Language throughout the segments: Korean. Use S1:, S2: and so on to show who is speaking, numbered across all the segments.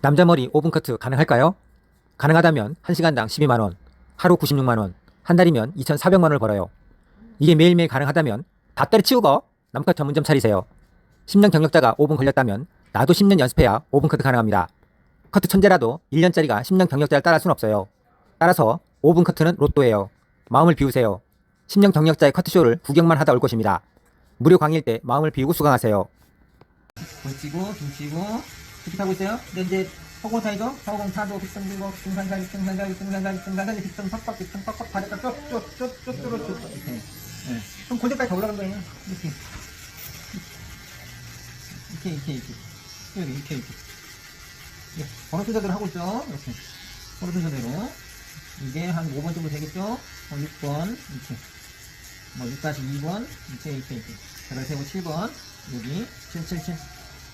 S1: 남자 머리 5분 커트 가능할까요? 가능하다면 1시간당 12만원, 하루 96만원, 한 달이면 2,400만원을 벌어요. 이게 매일매일 가능하다면 다 때려치우고 남컷 전문점 차리세요. 10년 경력자가 5분 걸렸다면 나도 10년 연습해야 5분 커트 가능합니다. 커트 천재라도 1년짜리가 10년 경력자를 따라할 순 없어요. 따라서 5분 커트는 로또예요. 마음을 비우세요. 10년 경력자의 커트쇼를 구경만 하다 올 것입니다. 무료 강의일 때 마음을 비우고 수강하세요. 돌치고 중치고 이렇게 하고 있어요. 근데 이제 허공 사이도 허공 차도 빗등 들고 등산살 등산살 등산살 등산살 빗등 팍팍 빗등 팍팍 바닥가 쪽쪽쪽쪽 뚫어쪽 이렇게 예. 그럼 골대까지 다 올라간 거예요. 이렇게 이렇게 이렇게 이렇게 이렇게 이렇게 이렇게 예. 번호 순서대로 하고 있죠. 이렇게 번호 순서대로 이게 한 5번 정도 되겠죠? 어, 6번 이렇게 뭐 6-2번 이렇게 이렇게 이렇게 제발 세고 7번 여기 777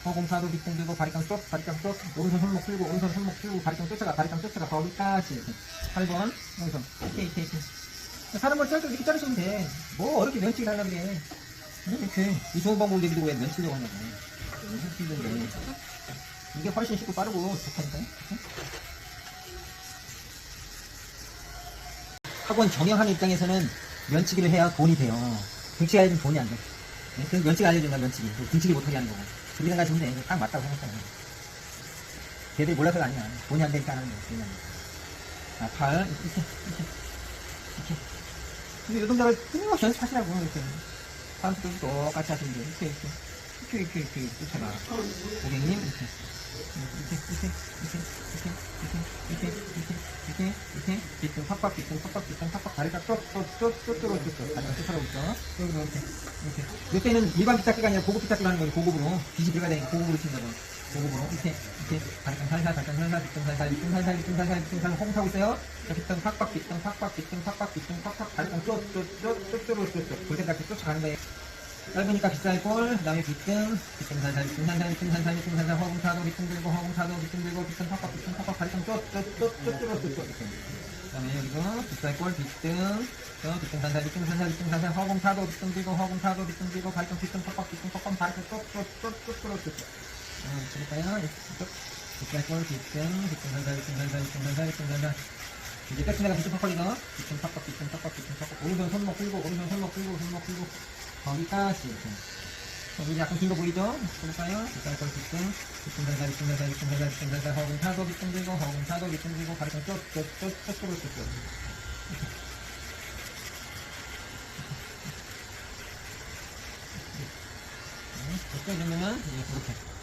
S1: 허공사도 빗등 들고 바리깡 쏙 바리깡 쏙 오른손 손목 풀고 오른손 손목 풀고 바리깡 쫓아가 바리깡 쫓아가 거기까지. 이렇게 8번 여기서 이렇게 이렇게 이렇게. 사람 을 짧게 이렇게 자르시면 돼뭐 어렵게 면치기 하려고 그래. 이렇게? 이 좋은 방법을 내비두고 왜 면치려고 하냐고. 힘든데 이게 훨씬 쉽고 빠르고 좋다니까요 학원 경영하는 입장에서는 면치기를 해야 돈이 돼요. 알려주면 돈이 안 돼. 네, 그 면치가 알려준 거야, 면치기. 그 등치기 못하게 하는 거고. 그렇게 생각하시면 돼. 딱 맞다고 생각하는 거야. 걔들이 몰라서가 아니야. 본이 안 되니까 하는 거야. 그냥. 아, 팔, 이렇게, 이렇게, 이렇게. 근데 노동자를 끊임없이 연습하시라고, 이렇게. 사람들도 똑같이 하시면 돼. 이렇게, 이렇게. 이렇게, 이렇게, 이렇게, 이렇게 이렇게 고객님, 이렇게. 이렇게, 이렇게, 이렇게, 이렇게, 이렇게, 이렇게, 이렇게, 이렇게. 이렇게, 빗등, 팍팍, 빗등, 팍팍, 빗등, 팍팍, 다리가 쪽, 쪽, 다리가 있죠. 여기 이렇게, 이렇게. 이때는 일반 빗잡기가 아니라 고급 빗잡기를 하는 거예요, 고급으로. 들어가야 되니까 고급으로 친다고. 고급으로. 이렇게, 이렇게, 다리가 살살, 살살, 살살, 빗등, 살살, 빗등, 살살, 빗등, 살살, 빗등, 살살, 홍 타고 있어요. 자, 빗등, 팍팍, 빗등, 팍팍, 빗등, 팍팍, 빗등, 팍팍, 다리가 쪽. 볼 때까지 쫓아가는 거예요. 짧으니까 비싼 꼴, 그 다음에 비뜸, 비뜸 살살, 비뜸 살살, 비뜸 살살, 비뜸 살살, 허공 타도, 비뜸 들고, 허공 타도, 비뜸 들고, 비뜸 팍팍, 비뜸 팍팍, 발등 쪼, 쪼, 쪼, 쪼, 쪼, 쪼, 쪼, 그 다음에 여기서 비싼 꼴, 비뜸, 비뜸 살살, 비뜸 살살, 비뜸 살살, 허공 타도, 비뜸 들고, 허공 타도, 비뜸 들고, 발등 비뜸 팍팍, 비뜸 팍팍, 발등 쪼, 쪼, 쪼, 쪼, 쪼, 쪼, 쪼. 음, 그러니까요, 비싼 꼴, 비뜸, 비뜸 산산, 비뜸 산산, 비뜸 산산, 비뜸 산산. 이제 백스내가 비뜸 팍팍이다. 비뜸 팍팍, 비뜸 팍팍, 비뜸 팍팍. 오른손 손목 끌고, 오른손 손목 끌고, 손목 끌고. 건타스 여기 약간 긴 거 보이죠? 볼까요? 일단 걸 뒤뚱 뒤뚱 살살 뒤뚱 살살 뒤뚱 살살 뒤뚱 살살 허공 타도 뒤뚱 들고 허공 타도 뒤뚱 들고 가르쳐 쭉쭉쭉쭉 쭉쭉 쭉쭉 쭉쭉 되면은 이제 그렇게